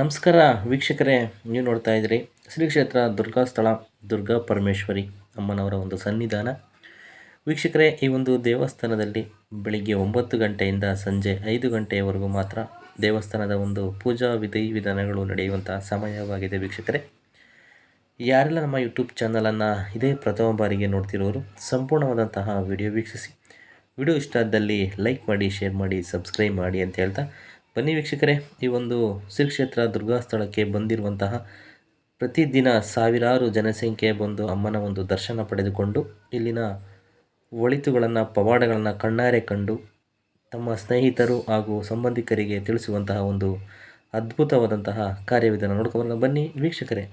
ನಮಸ್ಕಾರ ವೀಕ್ಷಕರೇ, ನೀವು ನೋಡ್ತಾ ಇದ್ದೀರಿ ಶ್ರೀ ಕ್ಷೇತ್ರ ದುರ್ಗಾಸ್ಥಳ ದುರ್ಗಾ ಪರಮೇಶ್ವರಿ ಅಮ್ಮನವರ ಒಂದು ಸನ್ನಿಧಾನ. ವೀಕ್ಷಕರೇ, ಈ ಒಂದು ದೇವಸ್ಥಾನದಲ್ಲಿ ಬೆಳಿಗ್ಗೆ ಒಂಬತ್ತು ಗಂಟೆಯಿಂದ ಸಂಜೆ ಐದು ಗಂಟೆಯವರೆಗೂ ಮಾತ್ರ ದೇವಸ್ಥಾನದ ಒಂದು ಪೂಜಾ ವಿಧಿ ವಿಧಾನಗಳು ನಡೆಯುವಂಥ ಸಮಯವಾಗಿದೆ ವೀಕ್ಷಕರೇ. ಯಾರೆಲ್ಲ ನಮ್ಮ ಯೂಟ್ಯೂಬ್ ಚಾನಲನ್ನು ಇದೇ ಪ್ರಥಮ ಬಾರಿಗೆ ನೋಡ್ತಿರೋರು, ಸಂಪೂರ್ಣವಾದಂತಹ ವಿಡಿಯೋ ವೀಕ್ಷಿಸಿ. ವಿಡಿಯೋ ಇಷ್ಟ ಆದಲ್ಲಿ ಲೈಕ್ ಮಾಡಿ, ಶೇರ್ ಮಾಡಿ, ಸಬ್ಸ್ಕ್ರೈಬ್ ಮಾಡಿ ಅಂತ ಹೇಳ್ತಾ ಬನ್ನಿ ವೀಕ್ಷಕರೇ, ಈ ಒಂದು ಶ್ರೀಕ್ಷೇತ್ರ ದುರ್ಗಾ ಸ್ಥಳಕ್ಕೆ ಬಂದಿರುವಂತಹ ಪ್ರತಿದಿನ ಸಾವಿರಾರು ಜನಸಂಖ್ಯೆ ಬಂದು ಅಮ್ಮನ ಒಂದು ದರ್ಶನ ಪಡೆದುಕೊಂಡು ಇಲ್ಲಿನ ಒಳಿತುಗಳನ್ನು, ಪವಾಡಗಳನ್ನು ಕಣ್ಣಾರೆ ಕಂಡು ತಮ್ಮ ಸ್ನೇಹಿತರು ಹಾಗೂ ಸಂಬಂಧಿಕರಿಗೆ ತಿಳಿಸುವಂತಹ ಒಂದು ಅದ್ಭುತವಾದಂತಹ ಕಾರ್ಯವಿಧಾನ ನೋಡ್ಕೊಂಡು ಬನ್ನಿ ವೀಕ್ಷಕರೇ.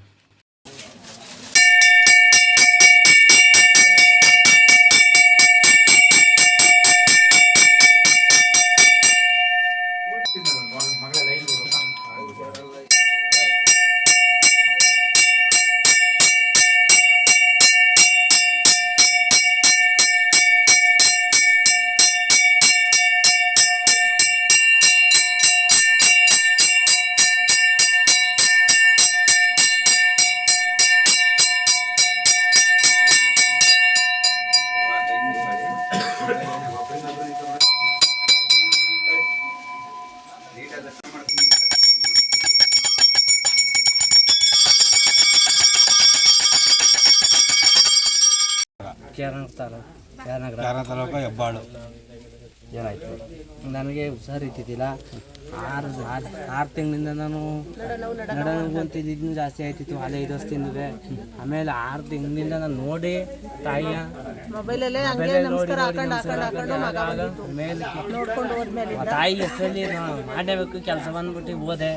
ಕೇರಳ ತಾಲೂಕು ಯಾರನಗರ ಯಾರ ತಾಲೂಕು ಹೆಬ್ಬಾಳು ಏನಾಯ್ತು? ನನಗೆ ಹುಷಾರು ಇದ್ದಿದ್ದಿಲ್ಲ ಆರು ಆರು ತಿಂಗಳಿಂದ ನಾನು ನಡನೋವು ಇದನ್ನು ಜಾಸ್ತಿ ಆಯ್ತಿತ್ತು. ಅಲ್ಲೇ ಐದು ತಿಂದಿದೆ. ಆಮೇಲೆ ಆರು ತಿಂಗಳಿಂದ ನಾನು ನೋಡಿ ತಾಯಿಯ ಮೇಲೆ ತಾಯಿ ಹೆಸರಲ್ಲಿ ಮಾಡಬೇಕು. ಕೆಲಸ ಬಂದ್ಬಿಟ್ಟು ಹೋದೆ.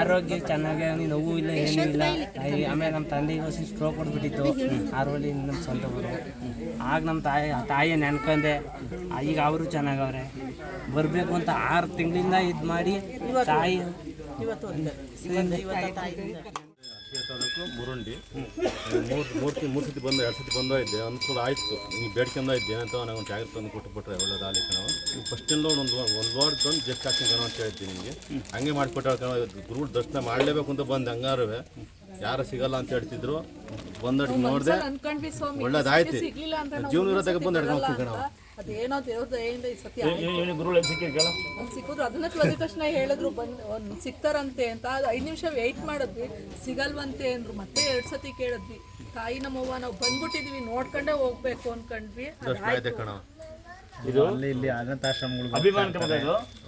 ಆರೋಗ್ಯ ಚೆನ್ನಾಗಿ ಅವ್ನಿಗೆ ನೋವು ಇಲ್ಲ ಏನೂ ಇಲ್ಲ. ಆಮೇಲೆ ನಮ್ಮ ತಂದೆಗೆ ಹೊಸ ಸ್ಟ್ರೋಕ್ ಕೊಟ್ಬಿಟ್ಟಿತ್ತು ಆರೋಲಿ ನಮ್ಮ ಸ್ವಂತ ಊರು ಆಗ ನಮ್ಮ ತಾಯಿ ತಾಯಿ ನೆನ್ಕೊಂಡೆ. ಈಗ ಅವರು ಚೆನ್ನಾಗವ್ರೆ. ಬರಬೇಕು ಅಂತ ಆರು ತಿಂಗಳಿಂದ ಇದು ಮಾಡಿ ತಾಯಿ ತಾಲೂಕು ಮುರುಂಡಿ. ಮೂರು ಮೂರು ಮೂರು ಸತಿ ಬಂದು ಎರಡು ಸತಿ ಬಂದೋ ಇದ್ದೆ. ಅನುಕೂಲ ಆಯಿತು. ನೀವು ಬೇಡ್ಕೊಂಡ ಇದ್ದೆ. ಅಂತ ನನಗೆ ಒಂದು ಟ್ಯಾಗರ್ ತಂದು ಕೊಟ್ಟುಬಿಟ್ರೆ ಒಳ್ಳೆ ಆಲಿ ಕಣವ ಫಸ್ಟಿಂದ ಒಂದು ಒಂದು ವಾರ್ಡ್ ತಂದು ಜಸ್ಟ್ ಹಾಕ್ತೀನಿ ಕಣ ಅಂತ ಹೇಳ್ತೀನಿ ನಿಮಗೆ. ಹಂಗೆ ಮಾಡಿಕೊಟ್ಟಾಳ ಕಣ ಗುರು ದರ್ಶನ ಮಾಡಲೇಬೇಕು ಅಂತ ಬಂದು ಹಂಗಾರುವೆ. ಯಾರು ಸಿಗಲ್ಲ ಅಂತ ಹೇಳ್ತಿದ್ರು. ಬಂದಡ್ ನೋಡಿದೆ. ಒಳ್ಳೇದಾಯ್ತು. ಜೀವನ ಇರೋದಾಗ ಬಂದು ಹಿಡ್ಕೊಂಡು ಹೋಗ್ತೀವಿ ಕಣವ ಅದೇನೋ ದೇವ್ರ ದಯೆಯಿಂದ ಈ ಸತಿ ಒಂದ್ ಸಿಕ್ಕಿದ್ರು. ಅದನ್ನ ಕಳೆದ ತಕ್ಷಣ ಹೇಳಿದ್ರು ಬಂದ್ ಒಂದ್ ಸಿಗ್ತಾರಂತೆ ಅಂತ. ಅದು ಐದು ನಿಮಿಷ ವೆಯ್ಟ್ ಮಾಡಿದ್ವಿ. ಸಿಗಲ್ವಂತೆ ಅಂದ್ರು. ಮತ್ತೆ ಎರಡ್ ಸತಿ ಕೇಳಿದ್ವಿ. ತಾಯಿ ನಮ್ಮವ್ವ ನಾವು ಬಂದ್ಬಿಟ್ಟಿದ್ವಿ. ನೋಡ್ಕೊಂಡೇ ಹೋಗ್ಬೇಕು ಅನ್ಕೊಂಡ್ವಿ. ಕಣವ ಇದು ಅಲ್ಲಿ ಇಲ್ಲಿ ಅನಾಥಾಶ್ರಮಗಳು ಅಭಿಮಾನ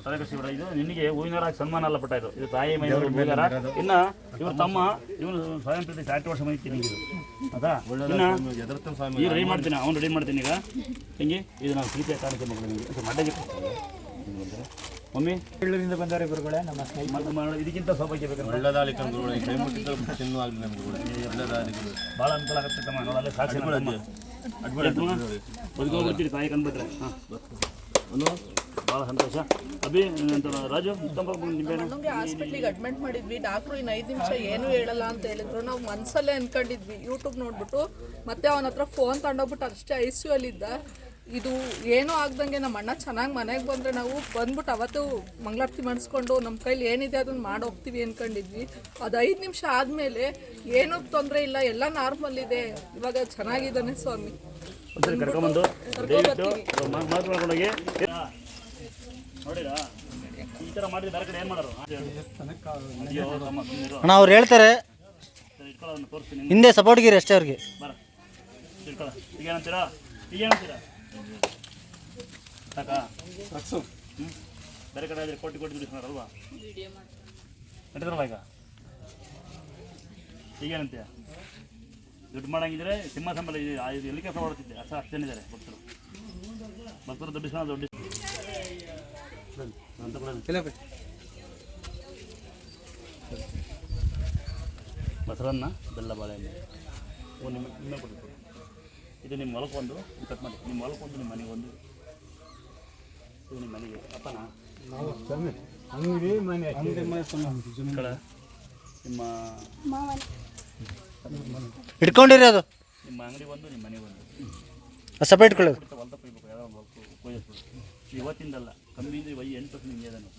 ಕ್ರಮ ಇದು ಇದು ನಿನಗೆ ಹೂವಿನರ ಸನ್ಮಾನ ಅಲ್ಲ ಪಟ್ಟ ಇದು. ಇದು ತಾಯಿ ಮೈನವರು ಮೇಲರ ಇನ್ನ ಇವ್ರ ತಮ್ಮ ಇವನು ಸ್ವಯಂ ಪ್ರತಿ ಚಾಟಿ ವರ್ಷ ಮೈತಿ ನಿಂಗೆ ಅದಾ? ಇನ್ನ ಎದುರ್ತಾನೆ ಸ್ವಾಮಿ. ಈಗ ರೆಡಿ ಮಾಡ್ತೀನಿ ಅವ್ನು ರೆಡಿ ಮಾಡ್ತೀನಿ ಈಗ. ಹಿಂಗೆ? ಇದು ನಾವು ಪ್ರೀತಿಯ ಮಗಳು ನಿಮಗೆ. ಮಡ್ಡೆಗೆ. ಮಮ್ಮಿ? ಬೆಳ್ಳೂರಿಂದ ಬಂದವರೆ ಗುರುಗಳೇ ನಮ್ಮ ಸ್ನೇಹಿತ ಮತ್ತೆ ಮಾಡು, ಇದಕ್ಕಿಂತ ಸೌಭಾಗ್ಯ ಬೇಕು ಒಳ್ಳೇದಾಗಲಿ ಕಣ ಗುರುಗಳು. ಚಿನ್ನು ಆಗಲಿ ನಮ್ಗೆ ಒಳ್ಳೇದಾಗಲಿ ಗುರು ಭಾಳ ಅನುಕೂಲ ಆಗುತ್ತೆ ತಮ್ಮ. ನೋಡಲ್ಲ ಸಾಕ್ಷಿ ಬದುಕೋಗ್ಬಿಡ್ತೀರಿ ತಾಯಿ ಕಂಡ್ಬಿಟ್ರೆ ಹಾಂ. ಒಂದು ಭಾಳ ಸಂತೋಷ. ಅಭಿ ರಾಜು ನಮ್ಗೆ ಹಾಸ್ಪಿಟ್ಲಿಗೆ ಅಡ್ಮಿಟ್ ಮಾಡಿದ್ವಿ. ಡಾಕ್ಟ್ರು ಇನ್ನು ಐದು ನಿಮಿಷ ಏನು ಹೇಳಲ್ಲ ಅಂತ ಹೇಳಿದ್ರು. ನಾವು ಮನ್ಸಲ್ಲೇ ಅನ್ಕೊಂಡಿದ್ವಿ. ಯೂಟ್ಯೂಬ್ ನೋಡ್ಬಿಟ್ಟು ಮತ್ತೆ ಅವನ ಹತ್ರ ಫೋನ್ ತಗೊಂಡೋಗ್ಬಿಟ್ಟು ಅಷ್ಟೇ ಐ ಸಿ ಅಲ್ಲಿದ್ದ ಇದು ಏನೂ ಆಗ್ದಂಗೆ ನಮ್ಮ ಅಣ್ಣ ಚೆನ್ನಾಗಿ ಮನೆಗೆ ಬಂದರೆ ನಾವು ಬಂದ್ಬಿಟ್ಟು ಅವತ್ತು ಮಂಗಳಾರತಿ ಮಾಡಿಸ್ಕೊಂಡು ನಮ್ಮ ಕೈಲಿ ಏನಿದೆ ಅದನ್ನು ಮಾಡಿ ಹೋಗ್ತೀವಿ ಅನ್ಕೊಂಡಿದ್ವಿ. ಅದು ಐದು ನಿಮಿಷ ಆದಮೇಲೆ ಏನೂ ತೊಂದರೆ ಇಲ್ಲ. ಎಲ್ಲ ನಾರ್ಮಲ್ ಇದೆ. ಇವಾಗ ಚೆನ್ನಾಗಿದ್ದಾನೆ ಸ್ವಾಮಿ. ಒಂದ್ಸರಿ ಅಣ್ಣ ಅವ್ರು ಹೇಳ್ತಾರೆ ಹಿಂದೆ ಸಪೋರ್ಟ್ ಸಪೋರ್ಟ್ಗಿರಿ ಅಷ್ಟೇ ಅವ್ರಿಗೆ. ಬರ. ಇಟ್ಕೊಳ್ಳ. ಈಗ ಏನಂತೀರಾ ಈಗ ಏನಂತೀರಾ ಸಾಕಾ ಹ್ಞೂ ಬೇರೆ ಕಡೆ ಆದರೆ ಕೋಟಿ ಕೋಟಿ ದುಡಿಸ್ತಾರಲ್ವಾ ನಡೀತಾರಲ್ಲ ಈಗ? ಈಗೇನಂತೀಯ? ದುಡ್ಡು ಮಾಡಂಗಿದ್ರೆ ಸಿಂಹ ಸಂಬಳ ಎಲ್ಲಿ ಕೆಲಸ ಮಾಡ್ತಿದ್ದೆ ಅಷ್ಟು ಅಷ್ಟು ಜನ ಇದ್ದಾರೆ ಭಕ್ತರು. ಭಕ್ತರು ದುಡ್ಡು ದುಡ್ಡು. ಮೊಸರನ್ನ ಬೆಲ್ಲ ಬಾಳೆಹಣ್ಣು. ಓ ನಿಮ್ಮ ನಿಮ್ಮ ಕೊಡಿ ಇದು ನಿಮ್ಮ ಹೊಲಕ್ಕೆ ಒಂದು ಇದು ಕಟ್ ಮಾಡಿ. ನಿಮ್ಮ ಮೊಲಕೊಂದು ಒಂದು ನಿಮ್ಮ ಮನೆಗೆ ಒಂದು ಇದು ನಿಮ್ಮ ಮನೆಗೆ. ಅಪ್ಪನ? ಅಂಗಡಿ ಮನೆ. ನಿಮ್ಮ ಇಟ್ಕೊಂಡಿರಿ ಅದು. ನಿಮ್ಮ ಅಂಗಡಿ ಒಂದು ನಿಮ್ಮ ಮನೆ ಒಂದು ಸಪ್ರೇಟ್ ಇಟ್ಕೊಳ್ಳೋದು. ಹೊಲ್ದ ಕೊಯ್ಬೇಕು ಯಾವ್ದೋ ಒಂದು ಇವತ್ತಿಂದಲ್ಲ. ಕಮ್ಮಿಯಿಂದ ಇವಾಗ ಎಂಟು ವರ್ಷ ನಿಮಗೆ ಅದನ್ನು